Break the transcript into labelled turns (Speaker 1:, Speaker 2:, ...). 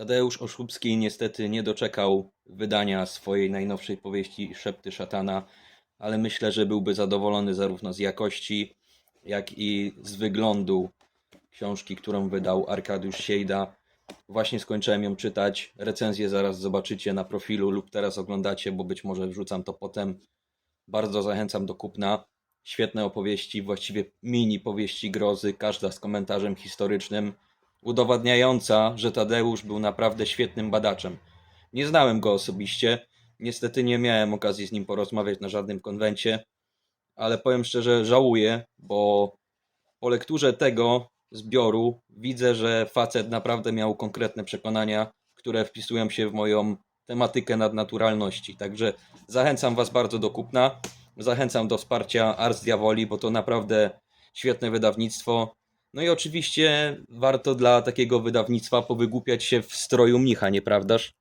Speaker 1: Tadeusz Oszubski niestety nie doczekał wydania swojej najnowszej powieści Szepty Szatana, ale myślę, że byłby zadowolony zarówno z jakości, jak i z wyglądu książki, którą wydał Arkadiusz Siejda. Właśnie skończyłem ją czytać. Recenzję zaraz zobaczycie na profilu lub teraz oglądacie, bo być może wrzucam to potem. Bardzo zachęcam do kupna. Świetne opowieści, właściwie mini powieści grozy, każda z komentarzem historycznym, udowadniająca, że Tadeusz był naprawdę świetnym badaczem. Nie znałem go osobiście, niestety nie miałem okazji z nim porozmawiać na żadnym konwencie, ale powiem szczerze, żałuję, bo po lekturze tego zbioru widzę, że facet naprawdę miał konkretne przekonania, które wpisują się w moją tematykę nadnaturalności. Także zachęcam Was bardzo do kupna. Zachęcam do wsparcia Ars Diavoli, bo to naprawdę świetne wydawnictwo. No i oczywiście warto dla takiego wydawnictwa powygłupiać się w stroju mnicha, nieprawdaż?